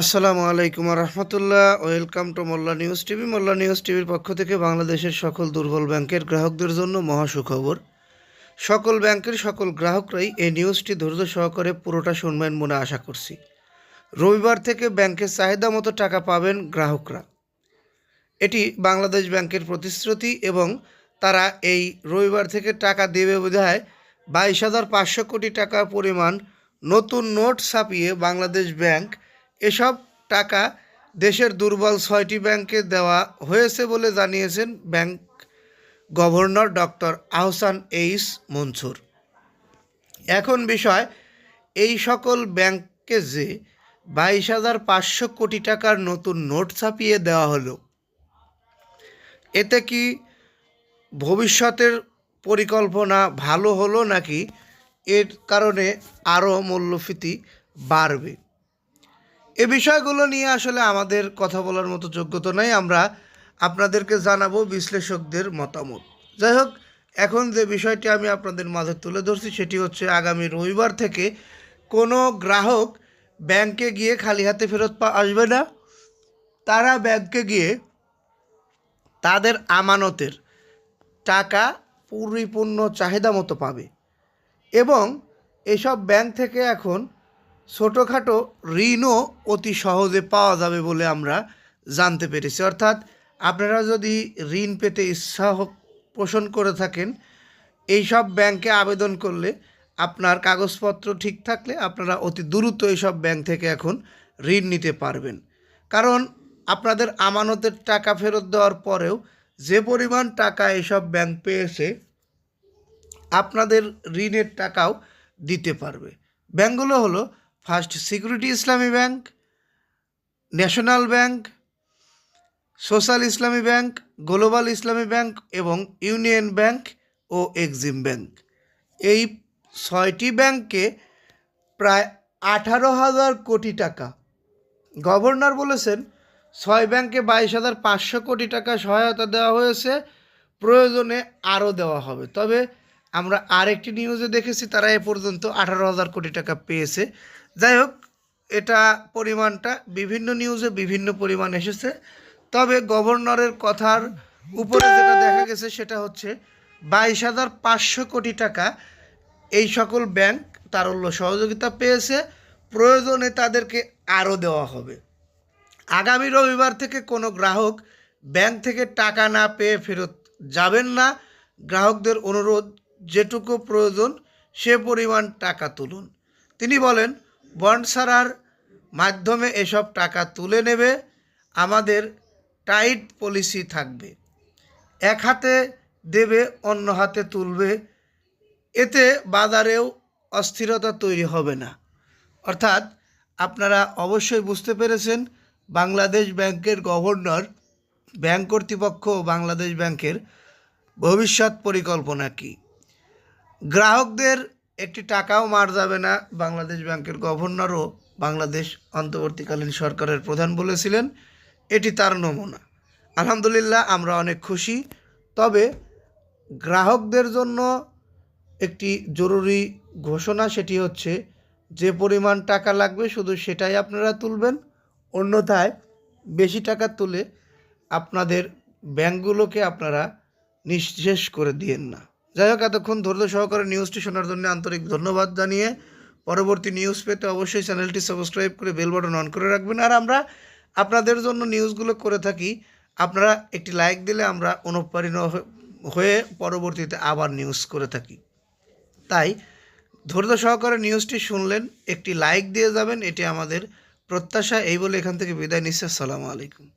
আসসালামু আলাইকুম রহমতুল্লাহ। Welcome to Molla news TV. Molla news টিভির পক্ষ থেকে বাংলাদেশের সকল দুর্বল ব্যাংকের গ্রাহকদের জন্য মহা সুখবর সকল ব্যাংকের সকল গ্রাহকরাই এই নিউজটি ধৈর্য সহকারে পুরোটা শুনবেন মনে আশা করছি। রবিবার থেকে ব্যাংকের চাহিদা মতো টাকা পাবেন গ্রাহকরা। এটি বাংলাদেশ ব্যাংকের প্রতিশ্রুতি এবং তারা এই রবিবার থেকে টাকা দেবে বোধহয় বাইশ হাজার পাঁচশো কোটি টাকা পরিমাণ নতুন নোট ছাপিয়ে বাংলাদেশ ব্যাংক এসব টাকা দেশের দুর্বল ছয়টি ব্যাংকে দেওয়া হয়েছে বলে জানিয়েছেন bank governor doctor Ahsan H Mansur. এখন বিষয়, এই সকল ব্যাংককে যে বাইশ হাজার পাঁচশো কোটি টাকার নতুন নোট ছাপিয়ে দেওয়া হলো, এতে কি ভবিষ্যতের পরিকল্পনা ভালো হলো নাকি এর কারণে আরও মূল্যস্ফীতি বাড়বে? এ বিষয়গুলো নিয়ে আসলে আমাদের কথা বলার মতো যোগ্যতা নাই। আমরা আপনাদেরকে জানাব বিশ্লেষকদের মতামত। যাই হোক, এখন যে বিষয়টি আমি আপনাদের মাঝে তুলে ধরছি সেটি হচ্ছে আগামী রবিবার থেকে কোনো গ্রাহক ব্যাংকে গিয়ে খালি হাতে ফেরত পা আসবে না। তারা ব্যাংকে গিয়ে তাদের আমানতের টাকা পরিপূর্ণ চাহিদা মতো পাবে। এবং এসব ব্যাংক থেকে এখন ছোটোখাটো ঋণও অতি সহজে পাওয়া যাবে বলে আমরা জানতে পেরেছি। অর্থাৎ আপনারা যদি ঋণ পেতে ইচ্ছা পোষণ করে থাকেন, এই সব ব্যাংকে আবেদন করলে আপনার কাগজপত্র ঠিক থাকলে আপনারা অতি দ্রুত এইসব ব্যাংক থেকে এখন ঋণ নিতে পারবেন। কারণ আপনাদের আমানতের টাকা ফেরত দেওয়ার পরেও যে পরিমাণ টাকা এইসব ব্যাংক পেয়েছে, আপনাদের ঋণের টাকাও দিতে পারবে। ব্যাংকগুলো হলো first security Islami bank, national bank, social Islami bank, global Islami bank এবং ইউনিয়ন ব্যাংক ও এক্সিম ব্যাংক। এই ছয়টি ব্যাংকে প্রায় আঠারো হাজার কোটি টাকা। গভর্নর বলেছেন, ছয় ব্যাংকে বাইশ হাজার পাঁচশো কোটি টাকা সহায়তা দেওয়া হয়েছে, প্রয়োজনে আরও দেওয়া হবে। তবে আমরা আরেকটি নিউজে দেখেছি, তারা এ পর্যন্ত আঠারো হাজার কোটি টাকা পেয়েছে। যাই হোক, এটা পরিমাণটা বিভিন্ন নিউজে বিভিন্ন পরিমাণ এসেছে। তবে গভর্নরের কথার উপরে যেটা দেখা গেছে, সেটা হচ্ছে বাইশ হাজার পাঁচশো কোটি টাকা এই সকল ব্যাংক তারল্য সহযোগিতা পেয়েছে। প্রয়োজনে তাদেরকে আরও দেওয়া হবে। আগামী রবিবার থেকে কোনো গ্রাহক ব্যাংক থেকে টাকা না পেয়ে ফেরত যাবেন না। গ্রাহকদের অনুরোধ যেটুকু প্রয়োজন, সে পরিমাণ টাকা তুলুন। তিনি বলেন, বন্ড ছাড়ার মাধ্যমে এসব টাকা তুলে নেবে, আমাদের টাইট পলিসি থাকবে। এক হাতে দেবে, অন্য হাতে তুলবে। এতে বাজারেও অস্থিরতা তৈরি হবে না। অর্থাৎ, আপনারা অবশ্যই বুঝতে পেরেছেন, বাংলাদেশ ব্যাংকের গভর্নর, ব্যাংক কর্তৃপক্ষ বাংলাদেশ ব্যাংকের ভবিষ্যৎ পরিকল্পনা কী। গ্রাহকদের একটি টাকাও মার যাবে না। বাংলাদেশ ব্যাংকের গভর্নরও বাংলাদেশ অন্তর্বর্তীকালীন সরকারের প্রধান বলেছিলেন, এটি তার নমুনা। আলহামদুলিল্লাহ, আমরা অনেক খুশি। তবে গ্রাহকদের জন্য একটি জরুরি ঘোষণা সেটি হচ্ছে, যে পরিমাণ টাকা লাগবে শুধু সেটাই আপনারা তুলবেন, অন্যথায় বেশি টাকা তুলে আপনাদের ব্যাংকগুলোকে আপনারা নিঃশেষ করে দিয়েন না। যাই হোক, এতক্ষণ ধৈর্য সহকারে নিউজটি শোনার জন্য আন্তরিক ধন্যবাদ জানিয়ে পরবর্তী নিউজ পেতে অবশ্যই চ্যানেলটি সাবস্ক্রাইব করে বেল বাটন অন করে রাখবেন। আর আমরা আপনাদের জন্য নিউজগুলো করে থাকি। আপনারা একটি লাইক দিলে আমরা অনুপ্রাণিত হয়ে- পরবর্তীতে আবার নিউজ করে থাকি। তাই ধৈর্য সহকারে নিউজটি শুনলেন, একটি লাইক দিয়ে যাবেন, এটি আমাদের প্রত্যাশা। এই বলে এখান থেকে বিদায় নিচ্ছে। আসসালামু আলাইকুম।